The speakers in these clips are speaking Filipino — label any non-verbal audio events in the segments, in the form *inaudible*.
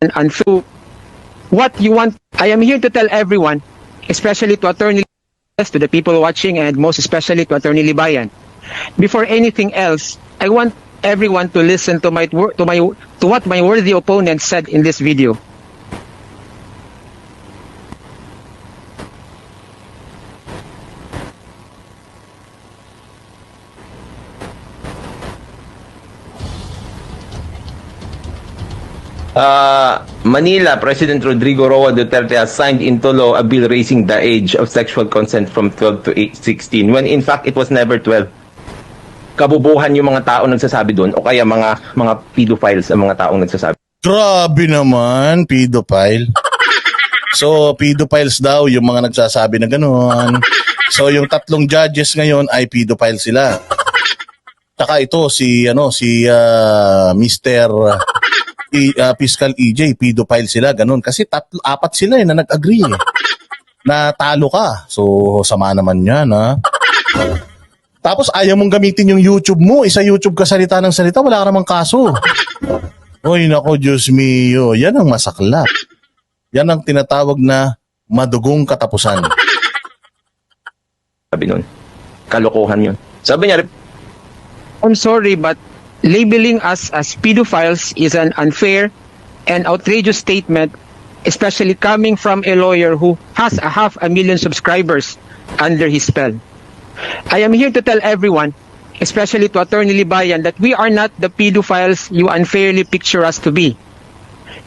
and unfair. What you want, I am here to tell everyone, especially to Attorney to the people watching and most especially to Attorney Libayan. Before anything else, I want everyone to listen to my to my to what my worthy opponent said in this video. Uh, Manila, President Rodrigo Roa Duterte has signed into law a bill raising the age of sexual consent from 12 to 8, 16 when in fact it was never 12. Kabubuhan yung mga tao nagsasabi doon o kaya mga mga pedophiles ang mga taong nagsasabi. Grabe naman, pedophile. So, pedophiles daw yung mga nagsasabi na gano'n. So, yung tatlong judges ngayon ay pedophile sila. Taka ito si ano si ah, Mr. E, ah, Fiscal EJ, pedophile sila ganun kasi tatlo apat sila eh na nag-agree eh. Na talo ka. So, sama naman 'yan ha. Tapos ayaw mong gamitin yung YouTube mo, isa YouTube ka salita ng salita, wala ka namang kaso. Oy, nako, Diyos mio. Yan ang masaklap. Yan ang tinatawag na madugong katapusan. Sabi nun. Kalokohan yun. Sabi niya, I'm sorry, but labeling us as pedophiles is an unfair and outrageous statement, especially coming from a lawyer who has a half a million subscribers under his spell. I am here to tell everyone, especially to Attorney Libayan, that we are not the pedophiles you unfairly picture us to be.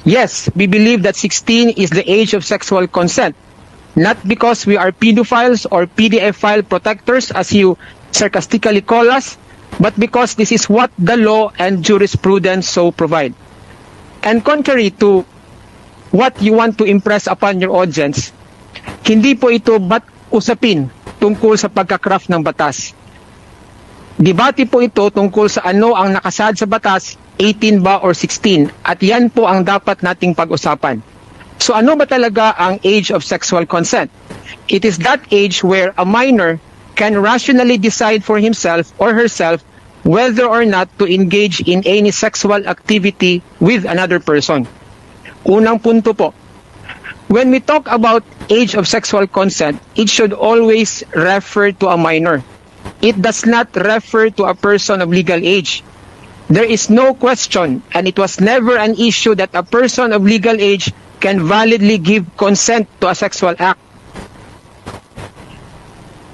Yes, we believe that 16 is the age of sexual consent, not because we are pedophiles or PDF file protectors as you sarcastically call us, but because this is what the law and jurisprudence so provide. And contrary to what you want to impress upon your audience, hindi po ito bat usapin tungkol sa pagkakraft ng batas. Debate po ito tungkol sa ano ang nakasad sa batas, 18 ba or 16, at yan po ang dapat nating pag-usapan. So ano ba talaga ang age of sexual consent? It is that age where a minor can rationally decide for himself or herself whether or not to engage in any sexual activity with another person. Unang punto po, when we talk about age of sexual consent, it should always refer to a minor. It does not refer to a person of legal age. There is no question, and it was never an issue that a person of legal age can validly give consent to a sexual act.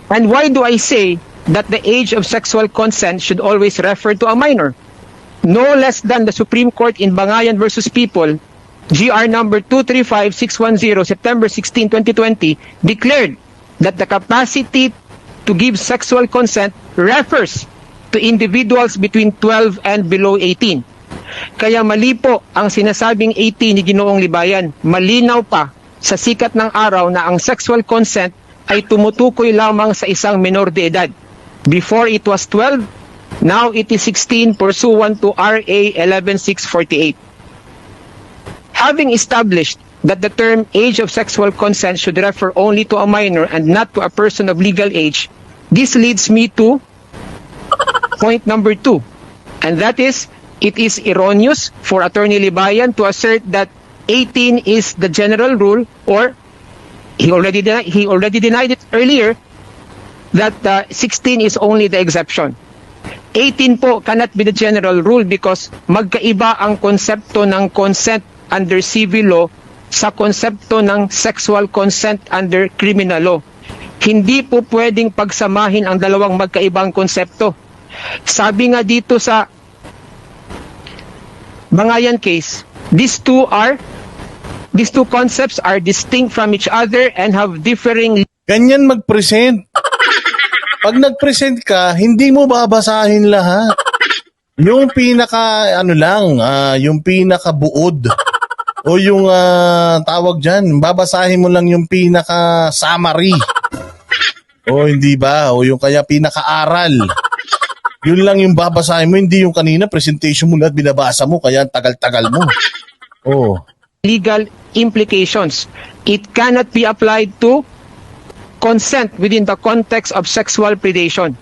And why do I say that the age of sexual consent should always refer to a minor? No less than the Supreme Court in Bangayan versus People, GR number 235610, September 16, 2020, declared that the capacity to give sexual consent refers to individuals between 12 and below 18. Kaya mali po ang sinasabing 18 ni Ginoong Libayan. Malinaw pa sa sikat ng araw na ang sexual consent ay tumutukoy lamang sa isang minor de edad. Before it was 12, now it is 16 pursuant to RA 11648. Having established that the term age of sexual consent should refer only to a minor and not to a person of legal age, this leads me to point number two. And that is, it is erroneous for Attorney Libayan to assert that 18 is the general rule or he already deni- he already denied it earlier that uh, 16 is only the exception. 18 po cannot be the general rule because magkaiba ang konsepto ng consent under civil law sa konsepto ng sexual consent under criminal law. Hindi po pwedeng pagsamahin ang dalawang magkaibang konsepto. Sabi nga dito sa Bangayan case, these two are these two concepts are distinct from each other and have differing Ganyan mag-present. Pag nag-present ka, hindi mo babasahin lahat. Yung pinaka, ano lang, ah, yung pinaka buod. O yung ah, tawag dyan, babasahin mo lang yung pinaka summary. O hindi ba? O yung kaya pinaka-aral. Yun lang yung babasahin mo, hindi yung kanina presentation mo lahat binabasa mo, kaya tagal-tagal mo. Oh. Legal implications. It cannot be applied to consent within the context of sexual predation.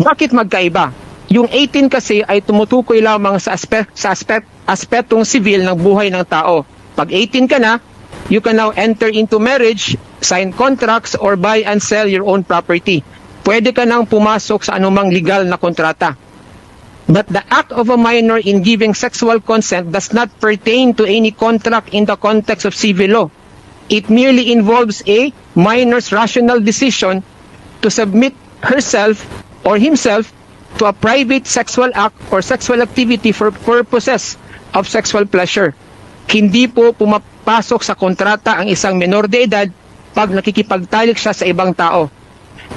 Bakit magkaiba? Yung 18 kasi ay tumutukoy lamang sa aspect sa aspect aspetong civil ng buhay ng tao. Pag 18 ka na, you can now enter into marriage, sign contracts or buy and sell your own property. Pwede ka nang pumasok sa anumang legal na kontrata. But the act of a minor in giving sexual consent does not pertain to any contract in the context of civil law. It merely involves a minor's rational decision to submit herself or himself to a private sexual act or sexual activity for purposes of sexual pleasure. Hindi po pumapasok sa kontrata ang isang menor de edad pag nakikipagtalik siya sa ibang tao.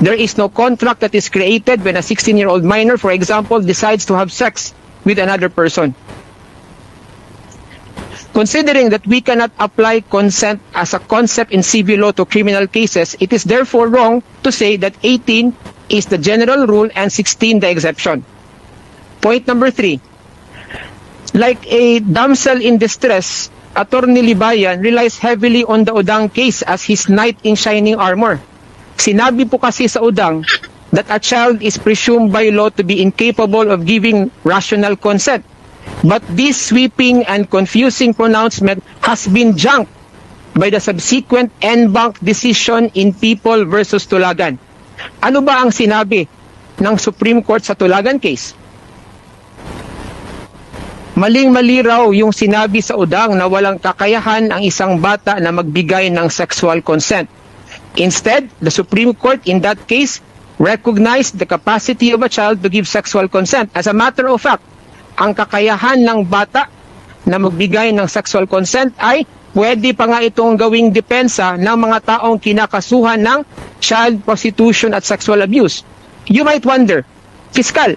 There is no contract that is created when a 16-year-old minor, for example, decides to have sex with another person. Considering that we cannot apply consent as a concept in civil law to criminal cases, it is therefore wrong to say that 18 is the general rule and 16 the exception. Point number three. Like a damsel in distress, Attorney Libayan relies heavily on the Udang case as his knight in shining armor. Sinabi po kasi sa Udang that a child is presumed by law to be incapable of giving rational consent. But this sweeping and confusing pronouncement has been junked by the subsequent en banc decision in People versus Tulagan. Ano ba ang sinabi ng Supreme Court sa Tulagan case? Maling-mali raw yung sinabi sa udang na walang kakayahan ang isang bata na magbigay ng sexual consent. Instead, the Supreme Court in that case recognized the capacity of a child to give sexual consent. As a matter of fact, ang kakayahan ng bata na magbigay ng sexual consent ay pwede pa nga itong gawing depensa ng mga taong kinakasuhan ng child prostitution at sexual abuse. You might wonder, Fiskal,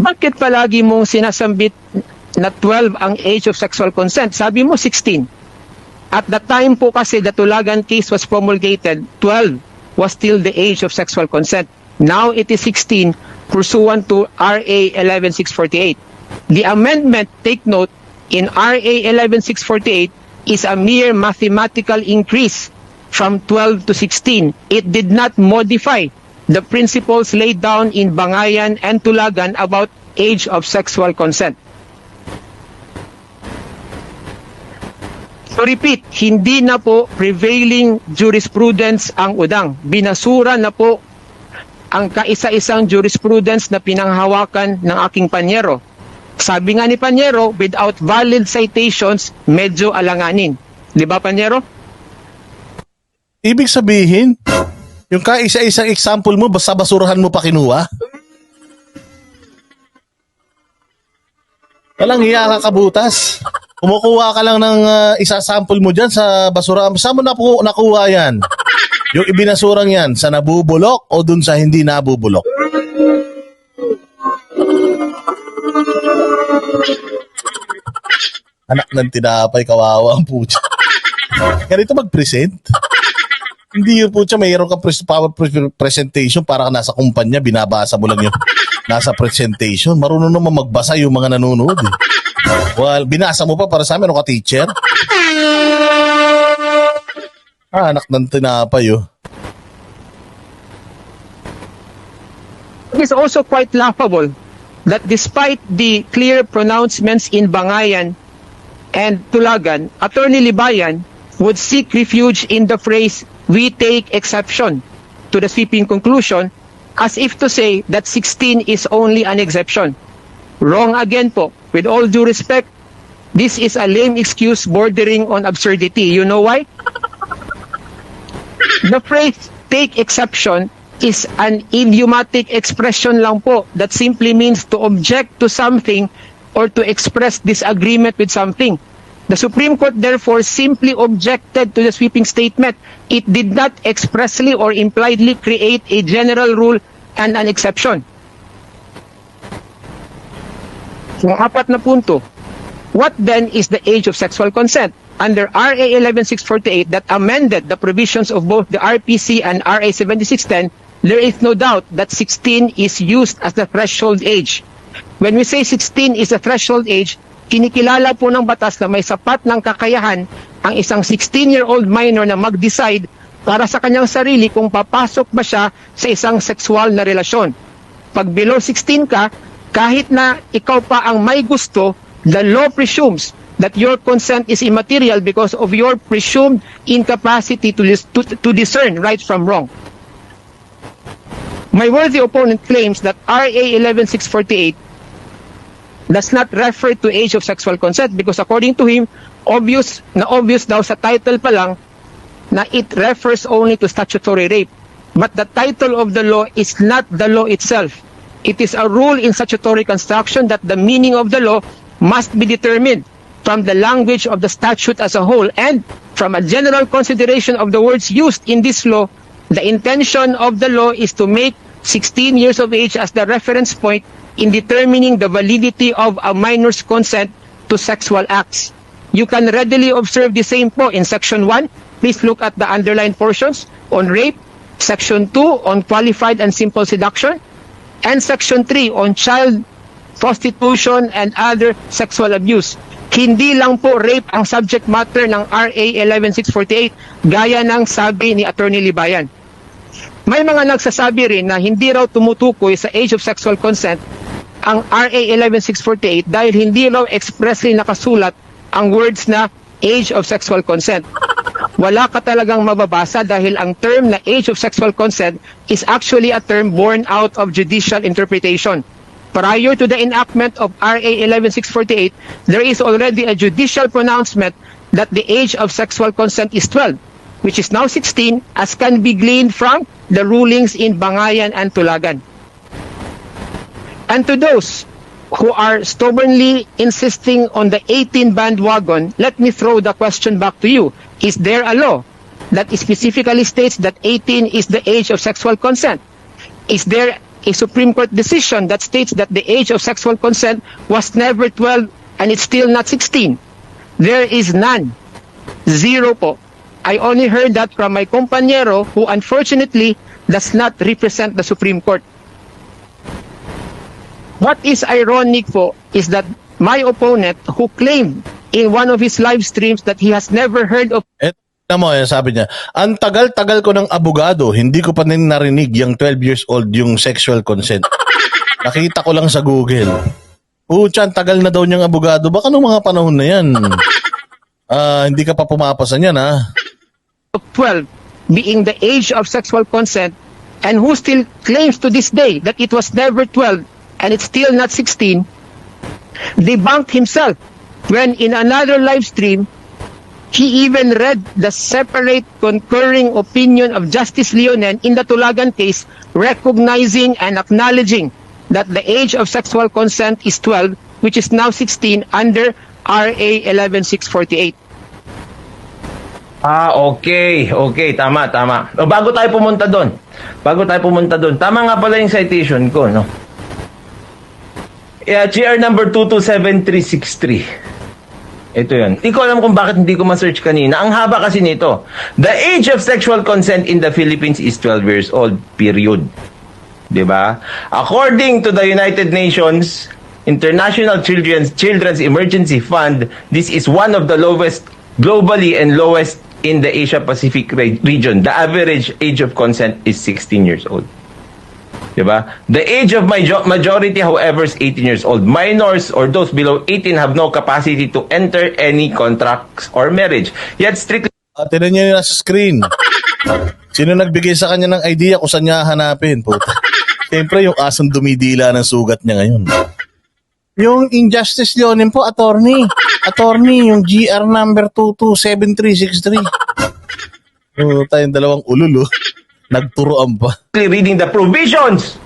bakit palagi mong sinasambit na 12 ang age of sexual consent? Sabi mo 16. At the time po kasi the Tulagan case was promulgated, 12 was still the age of sexual consent. Now it is 16 pursuant to RA 11648. The amendment, take note, in RA 11648 is a mere mathematical increase from 12 to 16. It did not modify the principles laid down in Bangayan and Tulagan about age of sexual consent. To repeat, hindi na po prevailing jurisprudence ang udang. Binasura na po ang kaisa-isang jurisprudence na pinanghawakan ng aking panyero. Sabi nga ni Panyero, without valid citations, medyo alanganin. Di ba, Panyero? Ibig sabihin, yung kaisa-isang example mo, basta basurahan mo pa kinuha? Walang hiya ka kabutas. Kumukuha ka lang ng uh, isa sample mo dyan sa basura. Saan mo naku- nakuha yan? Yung ibinasurang yan, sa nabubulok o dun sa hindi nabubulok? Anak ng tinapay, kawawa ang putya. Ganito mag-present. Hindi yun po siya, mayroon kang power pre- presentation para ka nasa kumpanya, binabasa mo lang yung nasa presentation. Marunong naman magbasa yung mga nanonood. Eh. Well, binasa mo pa para sa amin, ano ka teacher? Ah, anak ng tinapay, oh. It is also quite laughable that despite the clear pronouncements in Bangayan and Tulagan, Attorney Libayan would seek refuge in the phrase, we take exception to the sweeping conclusion as if to say that 16 is only an exception. Wrong again po. With all due respect, this is a lame excuse bordering on absurdity. You know why? The phrase take exception is an idiomatic expression lang po that simply means to object to something or to express disagreement with something. The Supreme Court therefore simply objected to the sweeping statement. It did not expressly or impliedly create a general rule and an exception. So, apat na punto. What then is the age of sexual consent? Under RA 11648 that amended the provisions of both the RPC and RA 7610, there is no doubt that 16 is used as the threshold age. When we say 16 is the threshold age, kinikilala po ng batas na may sapat ng kakayahan ang isang 16-year-old minor na mag-decide para sa kanyang sarili kung papasok ba siya sa isang sexual na relasyon. Pag below 16 ka, Kahit na ikaw pa ang may gusto, the law presumes that your consent is immaterial because of your presumed incapacity to, to, to discern right from wrong. My worthy opponent claims that RA 11648 does not refer to age of sexual consent because according to him, obvious na obvious daw sa title pa lang na it refers only to statutory rape. But the title of the law is not the law itself. It is a rule in statutory construction that the meaning of the law must be determined from the language of the statute as a whole and from a general consideration of the words used in this law. The intention of the law is to make 16 years of age as the reference point in determining the validity of a minor's consent to sexual acts. You can readily observe the same po in Section 1. Please look at the underlined portions on rape, Section 2 on qualified and simple seduction, and Section 3 on child prostitution and other sexual abuse. Hindi lang po rape ang subject matter ng RA 11648 gaya ng sabi ni Attorney Libayan. May mga nagsasabi rin na hindi raw tumutukoy sa age of sexual consent ang RA 11648 dahil hindi raw expressly nakasulat ang words na age of sexual consent. Wala ka talagang mababasa dahil ang term na age of sexual consent is actually a term born out of judicial interpretation. Prior to the enactment of RA 11648, there is already a judicial pronouncement that the age of sexual consent is 12, which is now 16, as can be gleaned from the rulings in Bangayan and Tulagan. And to those who are stubbornly insisting on the 18 bandwagon, let me throw the question back to you. Is there a law that specifically states that 18 is the age of sexual consent? Is there a Supreme Court decision that states that the age of sexual consent was never 12 and it's still not 16? There is none. Zero po. I only heard that from my compañero who unfortunately does not represent the Supreme Court. What is ironic po is that my opponent who claimed in one of his live streams that he has never heard of Et, na mo, eh, sabi niya, ang tagal-tagal ko ng abogado, hindi ko pa rin narinig yung 12 years old yung sexual consent. *laughs* Nakita ko lang sa Google. Pucha, ang tagal na daw niyang abogado. Baka nung mga panahon na yan. *laughs* Ah, hindi ka pa pumapasa niyan, ha? of 12 being the age of sexual consent and who still claims to this day that it was never 12 and it's still not 16 debunked himself when in another live stream he even read the separate concurring opinion of Justice Leonen in the Tulagan case recognizing and acknowledging that the age of sexual consent is 12 which is now 16 under RA 11648 Ah, okay. Okay, tama, tama. O, bago tayo pumunta doon. Bago tayo pumunta doon. Tama nga pala yung citation ko, no? Yeah, GR number 227363. Ito yun. Hindi ko alam kung bakit hindi ko ma-search kanina. Ang haba kasi nito. The age of sexual consent in the Philippines is 12 years old. Period. ba? According to the United Nations International Children's Children's Emergency Fund, this is one of the lowest globally and lowest in the Asia Pacific re- region. The average age of consent is 16 years old. 'Di ba? The age of majo- majority however is 18 years old. Minors or those below 18 have no capacity to enter any contracts or marriage. Yet strictly Ah, tinan niyo yun nasa screen. Sino nagbigay sa kanya ng idea kung saan niya hanapin? Puta. Siyempre, yung asong dumidila ng sugat niya ngayon. Yung Injustice Leonin po, attorney. Attorney, yung GR number 227363. Puta, yung dalawang ululo. Nagturoan pa. reading the provisions.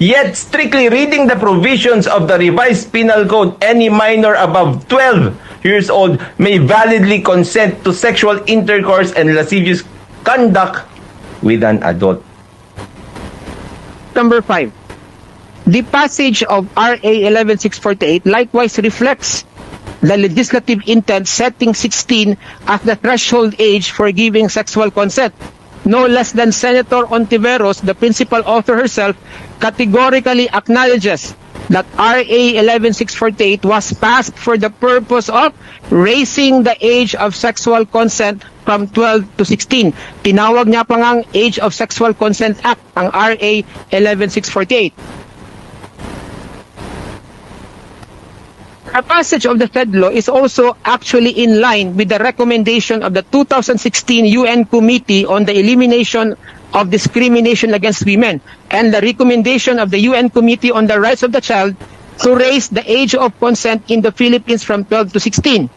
Yet strictly reading the provisions of the revised penal code, any minor above 12 years old may validly consent to sexual intercourse and lascivious conduct with an adult. Number 5. The passage of RA 11648 likewise reflects the legislative intent setting 16 as the threshold age for giving sexual consent. No less than Senator Ontiveros, the principal author herself, categorically acknowledges that RA 11648 was passed for the purpose of raising the age of sexual consent from 12 to 16. Tinawag niya pa ngang Age of Sexual Consent Act, ang RA 11648. A passage of the Fed law is also actually in line with the recommendation of the 2016 UN Committee on the Elimination of Discrimination Against Women and the recommendation of the UN Committee on the Rights of the Child to raise the age of consent in the Philippines from 12 to 16.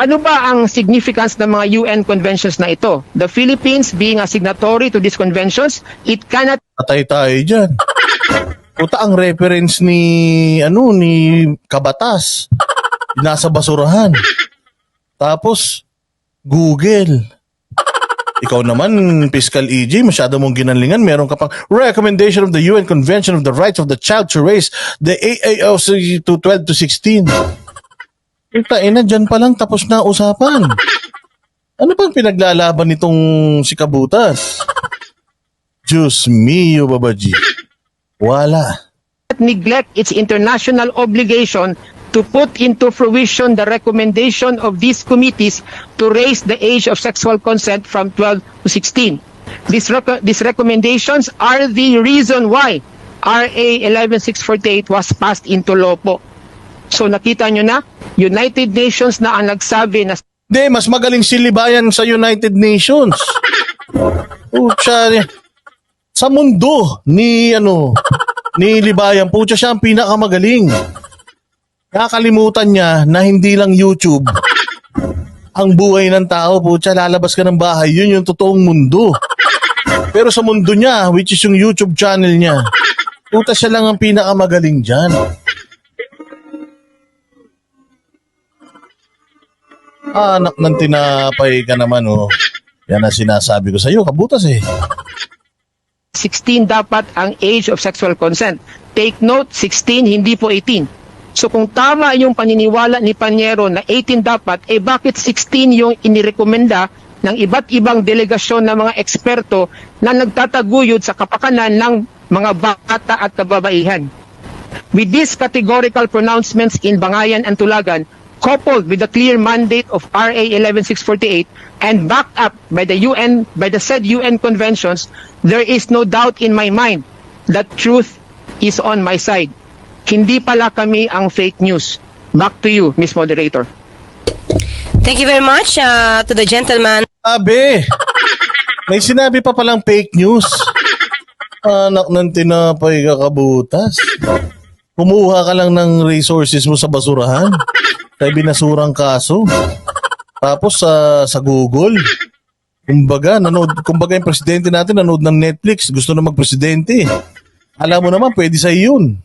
Ano ba ang significance ng mga UN conventions na ito? The Philippines being a signatory to these conventions, it cannot Patay tayo dyan. *laughs* Puta ang reference ni ano ni Kabatas. Nasa basurahan. Tapos Google. Ikaw naman, Fiscal EJ, masyado mong ginanlingan. Meron ka pang recommendation of the UN Convention of the Rights of the Child to raise the AAOC to 12 to 16. Puta, ina, dyan pa lang tapos na usapan. Ano bang pinaglalaban nitong si Kabutas? Diyos mio, babaji. Wala. neglect its international obligation to put into fruition the recommendation of these committees to raise the age of sexual consent from 12 to 16. These, rec- these recommendations are the reason why RA 11648 was passed into law po. So nakita nyo na, United Nations na ang nagsabi na Hindi, mas magaling si Libayan sa United Nations. *laughs* Pucha, sa mundo ni ano *laughs* ni Libayan, pucha siya ang pinakamagaling. Nakakalimutan niya na hindi lang YouTube ang buhay ng tao, pucha, lalabas ka ng bahay, yun yung totoong mundo. Pero sa mundo niya, which is yung YouTube channel niya, puta siya lang ang pinakamagaling dyan. Anak ng tinapay ka naman, oh. Yan ang sinasabi ko sa iyo, kabutas eh. 16 dapat ang age of sexual consent. Take note, 16, hindi po 18. So kung tama yung paniniwala ni Panyero na 18 dapat, eh bakit 16 yung inirekomenda ng iba't ibang delegasyon ng mga eksperto na nagtataguyod sa kapakanan ng mga bata at kababaihan? With these categorical pronouncements in Bangayan and Tulagan, coupled with the clear mandate of RA 11648 and backed up by the UN by the said UN conventions, there is no doubt in my mind that truth is on my side. Hindi pala kami ang fake news. Back to you, Miss Moderator. Thank you very much uh, to the gentleman. Abe, may sinabi pa palang fake news. Anak ng tinapay ka kabutas. Kumuha ka lang ng resources mo sa basurahan. Kaya binasurang kaso. Tapos sa sa Google. Kumbaga, nanood, kumbaga yung presidente natin nanood ng Netflix. Gusto na magpresidente. Alam mo naman, pwede sa yun.